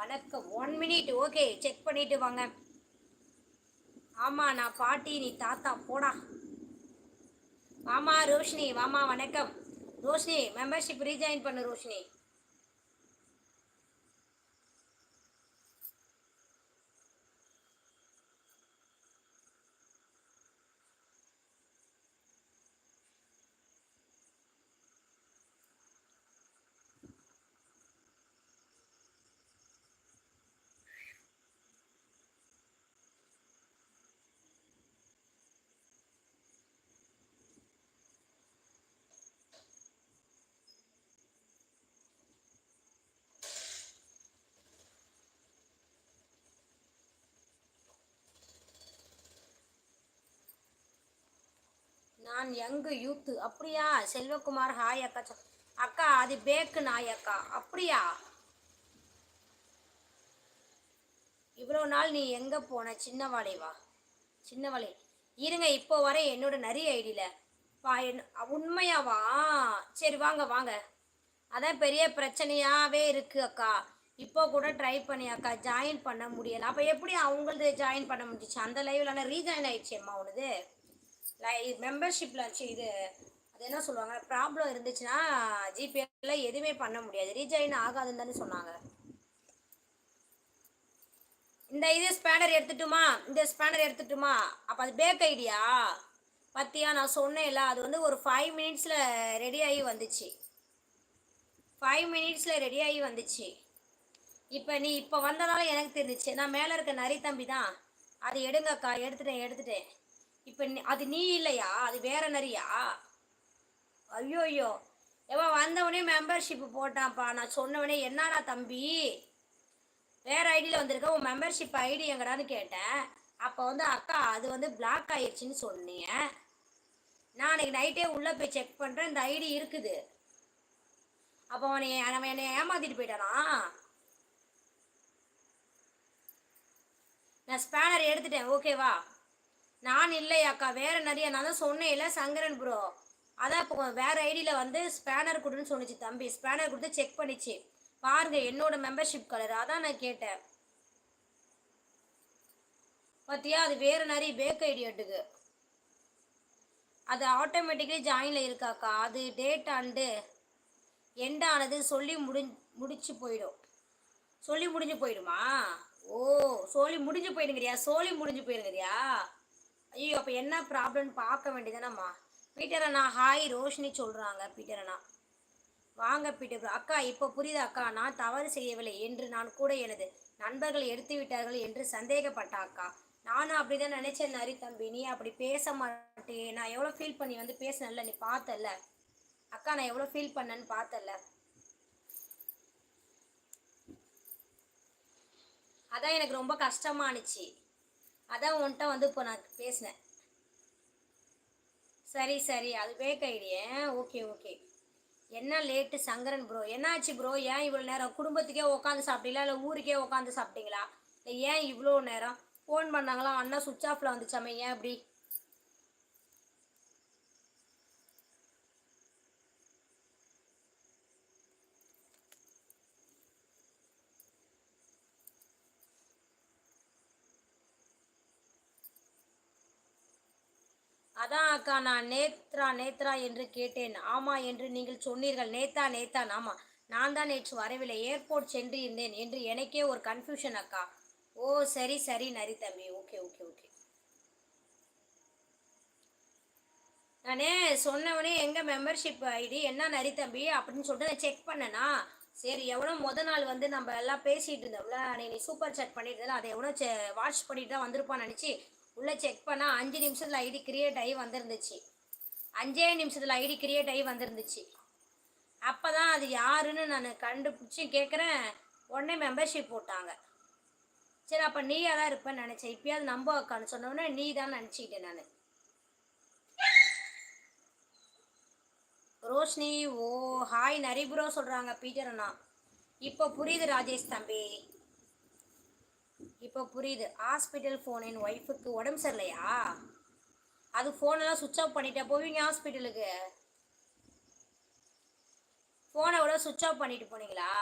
வணக்கம். One minute okay check பண்ணிட்டு வாங்க. ஆமாம் நான் பாட்டி நீ தாத்தா போடா. வாமா ரோஷினி வாமா வணக்கம். ரோஷினி மெம்பர்ஷிப் ரீஜாயின் பண்ணு ரோஷினி. நான் யங்கு யூத்து? அப்படியா? செல்வகுமார் ஹாய் அக்கா. அக்கா அது பேக்கு நாய் அக்கா. அப்படியா? இவ்வளோ நாள் நீ எங்கே போன? சின்னவாளே வா. சின்னவாளே. இருங்க இப்போ வர என்னோட நிறைய ஐடியில் வா என் உண்மையாவா சரி வாங்க வாங்க. அதான் பெரிய பிரச்சனையாகவே இருக்குது அக்கா. இப்போ கூட ட்ரை பண்ணி அக்கா ஜாயின் பண்ண முடியலை. அப்போ எப்படி அவங்களது ஜாயின் பண்ண முடிஞ்சிச்சு? அந்த லைவ்ல ரீஜாயின் ஆயிடுச்சு அம்மா உனது? லை மெம்பர்ஷிப்பில் வச்சு இது அது என்ன சொல்லுவாங்க? ப்ராப்ளம் இருந்துச்சுன்னா ஜிபேல எதுவுமே பண்ண முடியாது. ரீஜாயின் ஆகாதுன்னு தானே சொன்னாங்க. இந்த இது ஸ்பேனர் எடுத்துட்டுமா? இந்த ஸ்பேனர் எடுத்துட்டுமா? அப்போ அது பேக் ஐடியா பத்தியா நான் சொன்னேன்ல அது வந்து ஒரு ஃபைவ் மினிட்ஸில் ரெடி ஆகி வந்துச்சு. ஃபைவ் மினிட்ஸில் ரெடி ஆகி வந்துச்சு. இப்போ நீ இப்போ வந்ததால எனக்கு தெரிஞ்சிச்சு. நான் மேலே இருக்க நரி தம்பி தான். அது எடுங்கக்கா எடுத்துட்டேன் எடுத்துட்டேன். இப்போ நீ- அது நீ இல்லையா? அது வேற நரியா? ஐயோ ஐயோ எவன் வந்தவனே மெம்பர்ஷிப் போட்டான்ப்பா. நான் சொன்னவனே என்னடா தம்பி? வேற ஐடியில் வந்திருக்க. உன் மெம்பர்ஷிப் ஐடி எங்கடான்னு கேட்டேன். அப்போ வந்து அக்கா அது வந்து பிளாக் ஆயிடுச்சுன்னு சொன்னீங்க. நான் அன்னைக்கு நைட்டே உள்ளே போய் செக் பண்ணுறேன் இந்த ஐடி இருக்குது. அப்போ அவனை அவன் என்னை ஏமாத்திட்டு போயிட்டானா? நான் ஸ்பேனர் எடுத்துட்டேன். ஓகேவா நான் இல்லையாக்கா வேற நிறைய நான் தான் சொன்னேன்ல சங்கரன் ப்ரோ அதான் இப்போ வேற ஐடியில் வந்து ஸ்பேனர் கொடுன்னு சொன்னுச்சு தம்பி. ஸ்பேனர் கொடுத்து செக் பண்ணிச்சு. பாருங்க என்னோட மெம்பர்ஷிப் கலர் அதான் நான் கேட்டேன். பார்த்தியா அது வேற நிறைய பேக் ஐடி எடுக்கு அது ஆட்டோமேட்டிக்கலி ஜாயினில் இருக்காக்கா. அது டேட் அண்டு எண்ட் ஆனது சொல்லி முடி முடிச்சு போயிடும். சொல்லி முடிஞ்சு போயிடுமா? ஓ சோலி முடிஞ்சு போயிடுங்கிறியா? சோலி முடிஞ்சு போயிடுங்கிறியா ஐயோ அப்போ என்ன ப்ராப்ளம்னு பார்க்க வேண்டியதானம்மா பீட்டர் அண்ணா ஹாய் ரோஷினி சொல்கிறாங்க பீட்டர் அண்ணா. வாங்க பீட்டர் அக்கா இப்போ புரியுது அக்கா? நான் தவறு செய்யவில்லை என்று நான் கூட எனது நண்பர்கள் எடுத்து விட்டார்கள் என்று சந்தேகப்பட்ட அக்கா. நானும் அப்படிதான் நினைச்சேன் நரி தம்பி. நீ அப்படி பேச மாட்டே. நான் எவ்வளோ ஃபீல் பண்ணி வந்து பேசினல நீ பார்த்தல அக்கா நான் எவ்வளோ ஃபீல் பண்ணேன்னு பார்த்தல்ல? அதான் எனக்கு ரொம்ப கஷ்டமானுச்சு அதான் உன்கிட்ட வந்து இப்போ நான் பேசினேன். சரி சரி. அது பேக் ஐடியே ஓகே ஓகே என்ன லேட்டு சங்கரன் ப்ரோ என்னாச்சு ப்ரோ ஏன் இவ்வளோ நேரம் குடும்பத்துக்கே உட்காந்து சாப்பிட்டீங்களா? இல்லை ஊருக்கே உட்காந்து சாப்பிட்டீங்களா? இல்லை ஏன் இவ்வளோ நேரம்? ஃபோன் பண்ணாங்களா? அண்ணா சுவிட்ச் ஆஃபில் வந்துச்சாமே? ஏன் அப்படி அதான் அக்கா நான் நேத்ரா நேத்ரா என்று கேட்டேன். ஆமா என்று நீங்கள் சொன்னீர்கள். நேத்தா நேத்தான் ஆமா. நான் தான் நேற்று வரவில்லை. ஏர்போர்ட் சென்று இருந்தேன் என்று எனக்கே ஒரு கன்ஃபியூஷன் அக்கா. ஓ சரி சரி நரி தம்பி. Okay okay okay. நானே சொன்னவனே எங்க மெம்பர்ஷிப் ஐடி என்ன நரி தம்பி? அப்படின்னு சொல்லிட்டு நான் செக் பண்ணனா. சரி எவ்வளோ முத நாள் வந்து நம்ம எல்லாம் பேசிட்டு இருந்தோம்ல நீ சூப்பர் சேட் பண்ணிட்டு இருந்தல அதை எவ்வளோ வாட்ச் பண்ணிட்டு தான் வந்திருப்பான்னு நினச்சி உள்ளே செக் பண்ணால் அஞ்சு நிமிஷத்தில் ஐடி கிரியேட் ஆகி வந்திருந்துச்சு. அஞ்சே நிமிஷத்தில் ஐடி கிரியேட் ஆகி வந்திருந்துச்சு. அப்போ தான் அது யாருன்னு நான் கண்டுபிடிச்சி கேட்குறேன் உடனே மெம்பர்ஷிப் போட்டாங்க. சரி அப்போ நீயாக தான் இருப்பேன்னு நினச்சேன். இப்பயாவது நம்ப அக்கான்னு சொன்னோடனே நீ தான் நினச்சிக்கிட்டேன் நான். ரோஷினி ஓ ஹாய் நரிபுரோ சொல்கிறாங்க பீட்டர் அண்ணா. இப்போ புரியுது ராஜேஷ் தம்பி. இப்போ புரியுது. ஹாஸ்பிட்டல் ஃபோன் என் ஒய்ஃபுக்கு உடம்பு சரியில்லையா? அது ஃபோனெல்லாம் சுவிட்ச் ஆஃப் பண்ணிட்டா போவீங்க ஹாஸ்பிட்டலுக்கு ஃபோனை விட சுவிட்ச் ஆஃப் பண்ணிட்டு போனீங்களா?